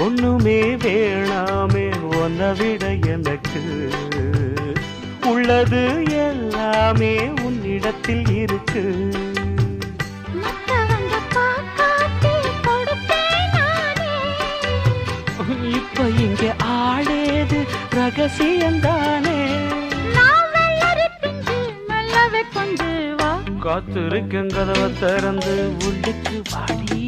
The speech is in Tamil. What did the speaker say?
ஒண்ணுமே வேணாமே ஒன்ன விட எனக்கு உள்ளது எல்லாமே உன்னிடத்தில் இருக்கு. இப்ப இங்க ஆடேது ரகசியந்தானே காத்திருக்கும் கதவை திறந்து உள்ளுக்கு வாடி.